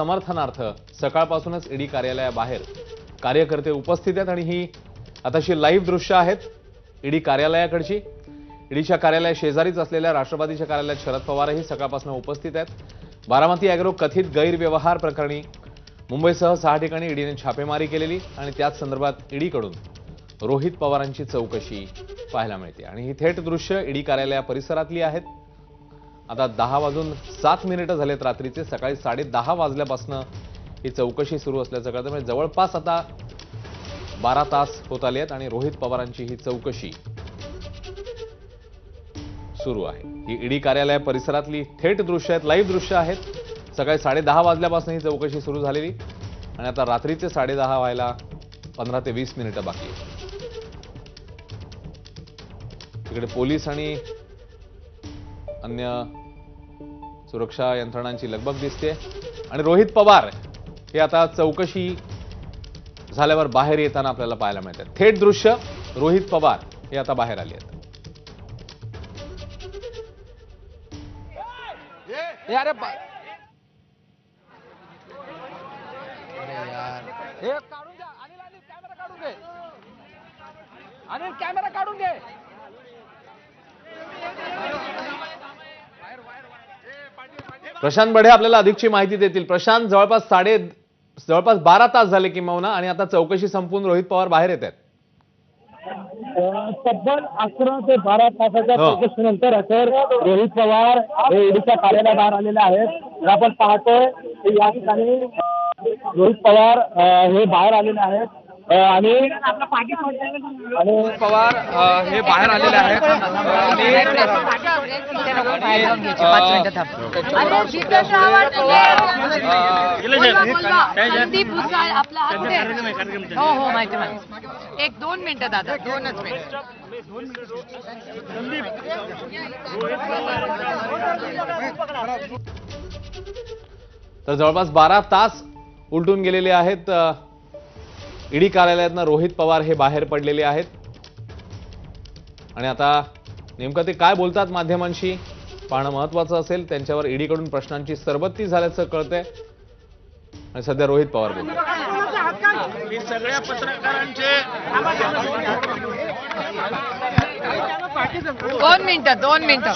समर्थनार्थ सकाळपासूनच ईडी कार्यालयाबाहेर कार्यकर्ते उपस्थित आहेत आणि ही आताशी लाईव्ह दृश्य आहेत ईडी कार्यालयाकडची. ईडीच्या कार्यालया शेजारीच असलेल्या राष्ट्रवादीच्या कार्यालयात शरद पवारही सकाळपासून उपस्थित आहेत. बारामती अॅग्रो कथित गैरव्यवहार प्रकरणी मुंबईसह सहा ठिकाणी ईडीने छापेमारी केलेली आणि त्याच संदर्भात ईडीकडून रोहित पवारांची चौकशी पाहायला मिळते. आणि ही थेट दृश्य ईडी कार्यालया परिसरातली आहेत. आता दहा वाजून सात मिनिटं झालेत रात्रीचे. सकाळी साडे दहा वाजल्यापासनं ही चौकशी सुरू असल्याचं कळतं. म्हणजे जवळपास आता बारा तास होत आले आहेत आणि रोहित पवारांची ही चौकशी सुरू आहे. ही ईडी कार्यालय परिसरातली थेट दृश्य आहेत लाईव्ह दृश्य आहेत. सकाळी साडे दहा वाजल्यापासून ही चौकशी सुरू झालेली आणि आता रात्रीचे साडे दहा व्हायला पंधरा ते वीस मिनिटं बाकी आहेत. तिकडे पोलीस आणि अन्य सुरक्षा यंत्रणांची लगबग दिसते. आणि रोहित पवार हे आता चौकशी झाल्यावर बाहेर येताना आपल्याला पाहायला मिळतात. थेट दृश्य रोहित पवार हे आता बाहेर आले आहेत. अरे काढून द्या अनिल अनिल कॅमेरा काढून घे. अनिल कॅमेरा काढून घे. प्रशांत बढे आपल्याला अधिकची माहिती देतील. प्रशांत जवळपास साडे जवळपास बारा तास झाले किंबहुना आणि आता चौकशी संपून रोहित पवार बाहेर येत आहेत. तब्बल अकरा ते बारा तासाच्या हो. चौकशीनंतर अखेर रोहित पवार हे ईडीच्या कार्यालयाबाहेर आलेले आहेत आपण पाहतोय की या ठिकाणी रोहित पवार हे बाहेर आलेले आहेत. आणि आणि पवार हे बाहेर आलेले आहेत. आणि. हो हो माहिती माहिती. एक दोन मिनिटं दादा. दोनच मिनिट. तर जवळपास बारा तास उलटून गेलेले आहेत ईडी कार्यालयातनं रोहित पवार हे बाहेर पडलेले आहेत. आणि आता नेमकं ते काय बोलतात माध्यमांशी पाहणं महत्वाचं असेल. त्यांच्यावर ईडीकडून प्रश्नांची सरबत्ती झाल्याचं कळतंय. आणि सध्या रोहित पवार बोलतात. मी सगळ्या पत्रकारांचे दोन मिनिटं दोन मिनिटं.